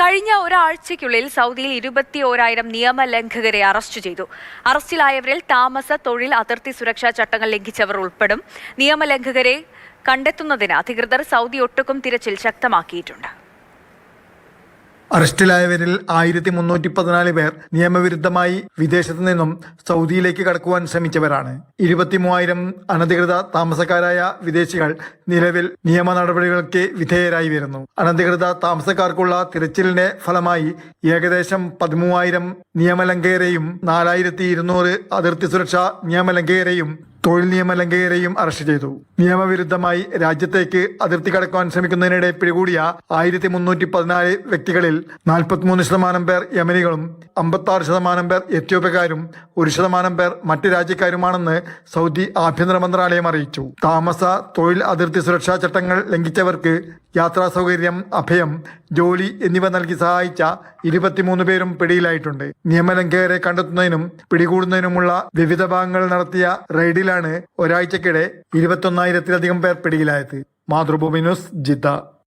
കഴിഞ്ഞ ഒരാഴ്ചയ്ക്കുള്ളിൽ സൗദിയിൽ ഇരുപത്തി ഓരായിരം നിയമലംഘകരെ അറസ്റ്റ് ചെയ്തു. അറസ്റ്റിലായവരിൽ താമസ തൊഴിൽ അതിർത്തി സുരക്ഷാ ചട്ടങ്ങൾ ലംഘിച്ചവർ ഉൾപ്പെടും. നിയമലംഘകരെ കണ്ടെത്തുന്നതിന് അധികൃതർ സൗദി ഒട്ടുക്കും തിരച്ചിൽ ശക്തമാക്കിയിട്ടുണ്ട്. അറസ്റ്റിലായവരിൽ ആയിരത്തി മുന്നൂറ്റി പതിനാല് പേർ നിയമവിരുദ്ധമായി വിദേശത്തു നിന്നും സൗദിയിലേക്ക് കടക്കുവാൻ ശ്രമിച്ചവരാണ്. ഇരുപത്തി മൂവായിരം അനധികൃത താമസക്കാരായ വിദേശികൾ നിലവിൽ നിയമ നടപടികൾക്ക് വിധേയരായി വരുന്നു. അനധികൃത താമസക്കാർക്കുള്ള തിരച്ചിലിന്റെ ഫലമായി ഏകദേശം പതിമൂവായിരം നിയമലംഘകരെയും നാലായിരത്തി ഇരുന്നൂറ് അതിർത്തി സുരക്ഷാ നിയമലംഘകരെയും തൊഴിൽ നിയമ ലംഘകരെയും അറസ്റ്റ് ചെയ്തു. നിയമവിരുദ്ധമായി രാജ്യത്തേക്ക് അതിർത്തി കടക്കുവാൻ ശ്രമിക്കുന്നതിനിടെ പിടികൂടിയ ആയിരത്തി മുന്നൂറ്റി പതിനാല് വ്യക്തികളിൽ നാൽപ്പത്തിമൂന്ന് ശതമാനം പേർ യമനികളും അമ്പത്തി ആറ് ശതമാനം പേർ എത്യോപ്യക്കാരും ഒരു ശതമാനം പേർ മറ്റ് രാജ്യക്കാരുമാണെന്ന് സൗദി ആഭ്യന്തര മന്ത്രാലയം അറിയിച്ചു. താമസ തൊഴിൽ അതിർത്തി സുരക്ഷാ ചട്ടങ്ങൾ ലംഘിച്ചവർക്ക് യാത്രാ സൗകര്യം അഭയം ജോലി എന്നിവ നൽകി സഹായിച്ച ഇരുപത്തിമൂന്ന് പേരും പിടിയിലായിട്ടുണ്ട്. നിയമലംഘകരെ കണ്ടെത്തുന്നതിനും പിടികൂടുന്നതിനുമുള്ള വിവിധ ഭാഗങ്ങൾ നടത്തിയ റെയ്ഡിലാണ് ഒരാഴ്ചക്കിടെ ഇരുപത്തൊന്നായിരത്തിലധികം പേർ പിടിയിലായത്. Mathrubhumi news Jeddah.